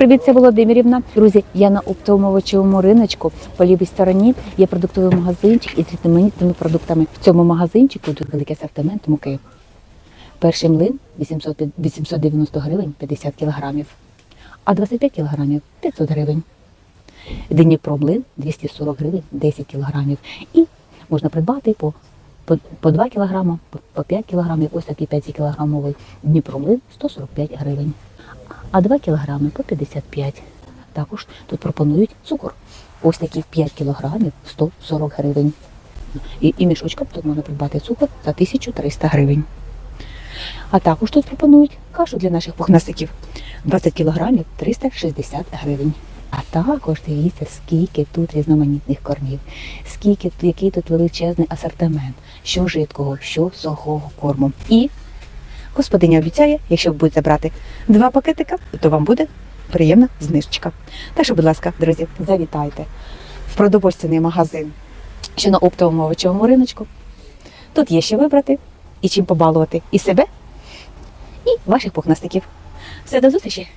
Привіт, це Володимирівна. Друзі, я на оптово-овочевому риночку. По лівій стороні є продуктовий магазинчик із різноманітними продуктами. В цьому магазинчику тут великий асортимент муки. Перший млин 800 890 гривень 50 кілограмів, а 25 кілограмів 500 гривень. Дніпро млин 240 гривень 10 кілограмів. І можна придбати по, по, по 2 кілограма, по, по 5 кілограмів, ось такий 5 кілограмовий Дніпро млин 145 гривень а 2 кілограми по 55. Також тут пропонують цукор. Ось такі 5 кілограмів 140 гривень. І, і мішочком тут можна придбати цукор за 1300 гривень. А також тут пропонують кашу для наших пухнастиків 20 кілограмів 360 гривень. А також дивіться, скільки тут різноманітних кормів, скільки який тут величезний асортимент, що жидкого, що сухого корму. І Господиня обіцяє, якщо ви будете брати два пакетика, то вам буде приємна знижечка. Так що, будь ласка, друзі, завітайте в продовольственний магазин, що на оптовому овочевому риночку. Тут є що вибрати і чим побалувати і себе, і ваших пухнастиків. Все, до зустрічі!